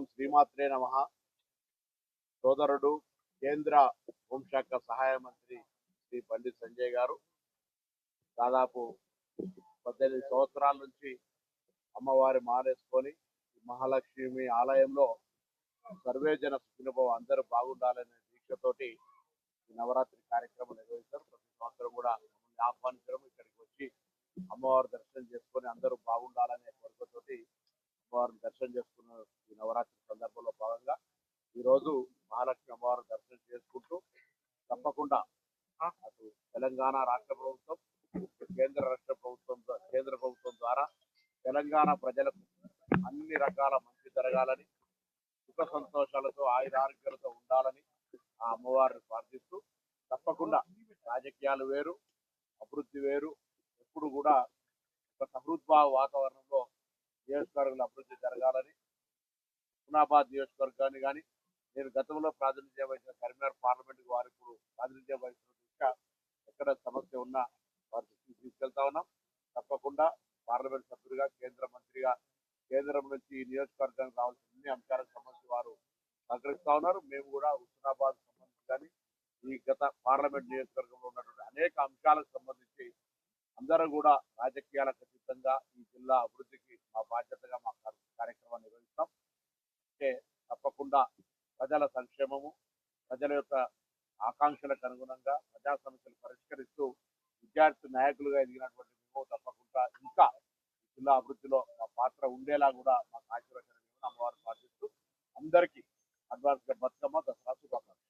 ఓం శ్రీమాత్రే నమ. సోదరుడు కేంద్ర హోంశాఖ సహాయ మంత్రి శ్రీ బండి సంజయ్ గారు. దాదాపు పద్దెనిమిది సంవత్సరాల నుంచి అమ్మవారి మారేసుకొని మహాలక్ష్మి ఆలయంలో సర్వేజన సుఖినుభవం అందరూ బాగుండాలనే దీక్షతోటి నవరాత్రి కార్యక్రమం నిర్వహిస్తారు ప్రతి సంవత్సరం కూడా ఆహ్వానించారు ఆహ్వానించడం ఇక్కడికి వచ్చి అమ్మవారి దర్శనం చేసుకొని అందరూ బాగుండాలనే కోరికతోటి అమ్మవారిని దర్శనం చేసుకున్న ఈ నవరాత్రి సందర్భంలో భాగంగా ఈరోజు రోజు మహాలక్ష్మి అమ్మవారిని దర్శనం చేసుకుంటూ తప్పకుండా అటు తెలంగాణ రాష్ట్ర ప్రభుత్వం కేంద్ర రాష్ట్ర ప్రభుత్వం కేంద్ర ప్రభుత్వం ద్వారా తెలంగాణ ప్రజలకు అన్ని రకాల మంచి జరగాలని సుఖ సంతోషాలతో ఆయురారోగ్యాలతో ఉండాలని ఆ అమ్మవారిని ప్రార్థిస్తూ తప్పకుండా రాజకీయాలు వేరు అభివృద్ధి వేరు ఎప్పుడు కూడా ఒక సహృద్భావ వాతావరణంలో నియోజకవర్గంలో అభివృద్ధి జరగాలని హునాబాద్ నియోజకవర్గాన్ని కానీ నేను గతంలో ప్రాతినిధ్యం వహించిన కరీంనగర్ పార్లమెంట్ వారు ఇప్పుడు ప్రాతినిధ్యం వహిస్తున్న దృష్ట్యా ఎక్కడ సమస్య ఉన్నా వారి దృష్టికి తీసుకెళ్తా ఉన్నాం. తప్పకుండా పార్లమెంట్ సభ్యుడిగా కేంద్ర మంత్రిగా కేంద్రం నుంచి ఈ నియోజకవర్గానికి రావాల్సిన అన్ని అంశాలకు సంబంధించి వారు సహకరిస్తా ఉన్నారు. మేము కూడా హుస్నాబాద్ సంబంధించి కానీ ఈ గత పార్లమెంట్ నియోజకవర్గంలో ఉన్నటువంటి అనేక అంశాలకు సంబంధించి అందరూ కూడా రాజకీయాలకు అతీతంగా ఈ జిల్లా అభివృద్ధికి మా బాధ్యతగా మా కార్య- కార్యక్రమాన్ని నిర్వహిస్తాం అంటే తప్పకుండా ప్రజల సంక్షేమము ప్రజల యొక్క ఆకాంక్షలకు అనుగుణంగా ప్రజా సమస్యలు పరిష్కరిస్తూ విద్యార్థి నాయకులుగా ఎదిగినటువంటి మేము తప్పకుండా ఇంకా జిల్లా అభివృద్ధిలో మా పాత్ర ఉండేలా కూడా మాకు ఆశీర్వచనం అమ్మవారు ప్రార్థిస్తూ అందరికీ అడ్వాన్స్గా బతుకమ్మ దసరా శుభాకాంక్షలు.